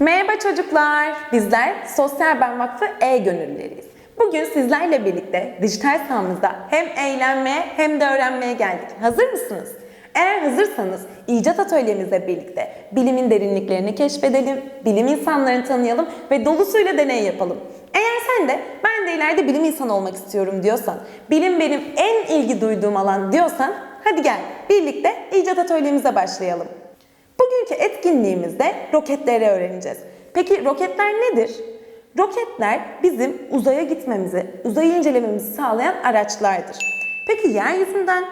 Merhaba çocuklar. Bizler Sosyal Ben Vakfı E-Gönüllüleriyiz. Bugün sizlerle birlikte dijital sahamızda hem eğlenmeye hem de öğrenmeye geldik. Hazır mısınız? Eğer hazırsanız icat atölyemizle birlikte bilimin derinliklerini keşfedelim, bilim insanlarını tanıyalım ve dolusuyla deney yapalım. Eğer sen de ben de ileride bilim insanı olmak istiyorum diyorsan, bilim benim en ilgi duyduğum alan diyorsan hadi gel birlikte icat atölyemize başlayalım. Bugünkü etkinliğimizde roketleri öğreneceğiz. Peki roketler nedir? Roketler bizim uzaya gitmemizi, uzayı incelememizi sağlayan araçlardır. Peki yeryüzünden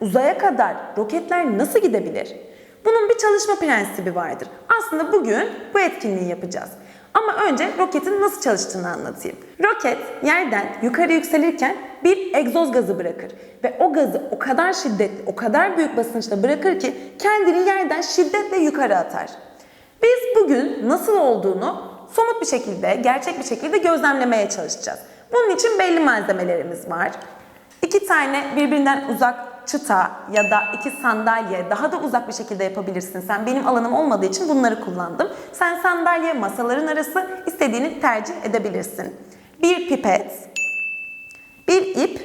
uzaya kadar roketler nasıl gidebilir? Bunun bir çalışma prensibi vardır. Aslında bugün bu etkinliği yapacağız. Ama önce roketin nasıl çalıştığını anlatayım. Roket yerden yukarı yükselirken bir egzoz gazı bırakır ve o gazı o kadar şiddetli, o kadar büyük basınçla bırakır ki kendini yerden şiddetle yukarı atar. Biz bugün nasıl olduğunu somut bir şekilde, gerçek bir şekilde gözlemlemeye çalışacağız. Bunun için belli malzemelerimiz var. İki tane birbirinden uzak çıta ya da iki sandalye daha da uzak bir şekilde yapabilirsin. Sen benim alanım olmadığı için bunları kullandım. Sen sandalye, masaların arası istediğini tercih edebilirsin. Bir pipet, bir ip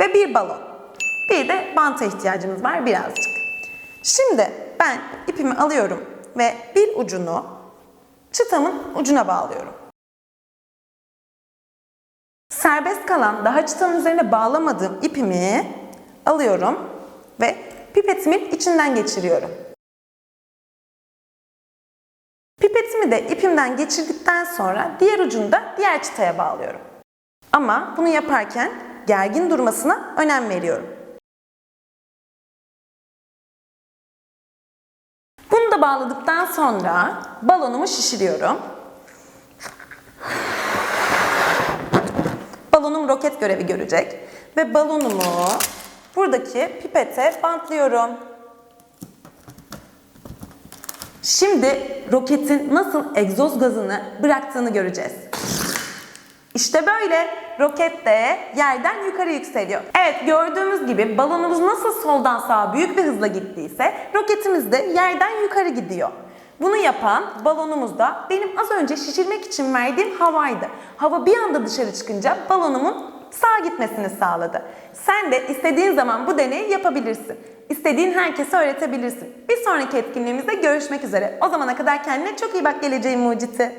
ve bir balon. Bir de banta ihtiyacımız var birazcık. Şimdi ben ipimi alıyorum ve bir ucunu çıtamın ucuna bağlıyorum. Serbest kalan daha çıtanın üzerine bağlamadığım ipimi alıyorum ve pipetimin içinden geçiriyorum. Pipetimi de ipimden geçirdikten sonra diğer ucunu da diğer çıtaya bağlıyorum. Ama bunu yaparken gergin durmasına önem veriyorum. Bunu da bağladıktan sonra balonumu şişiriyorum. Balonum roket görevi görecek ve balonumu buradaki pipete bantlıyorum. Şimdi roketin nasıl egzoz gazını bıraktığını göreceğiz. İşte böyle roket de yerden yukarı yükseliyor. Evet gördüğümüz gibi balonumuz nasıl soldan sağa büyük bir hızla gittiyse roketimiz de yerden yukarı gidiyor. Bunu yapan balonumuz da benim az önce şişirmek için verdiğim havaydı. Hava bir anda dışarı çıkınca balonumun sağa gitmesini sağladı. Sen de istediğin zaman bu deneyi yapabilirsin. İstediğin herkese öğretebilirsin. Bir sonraki etkinliğimizde görüşmek üzere. O zamana kadar kendine çok iyi bak geleceğin muciti.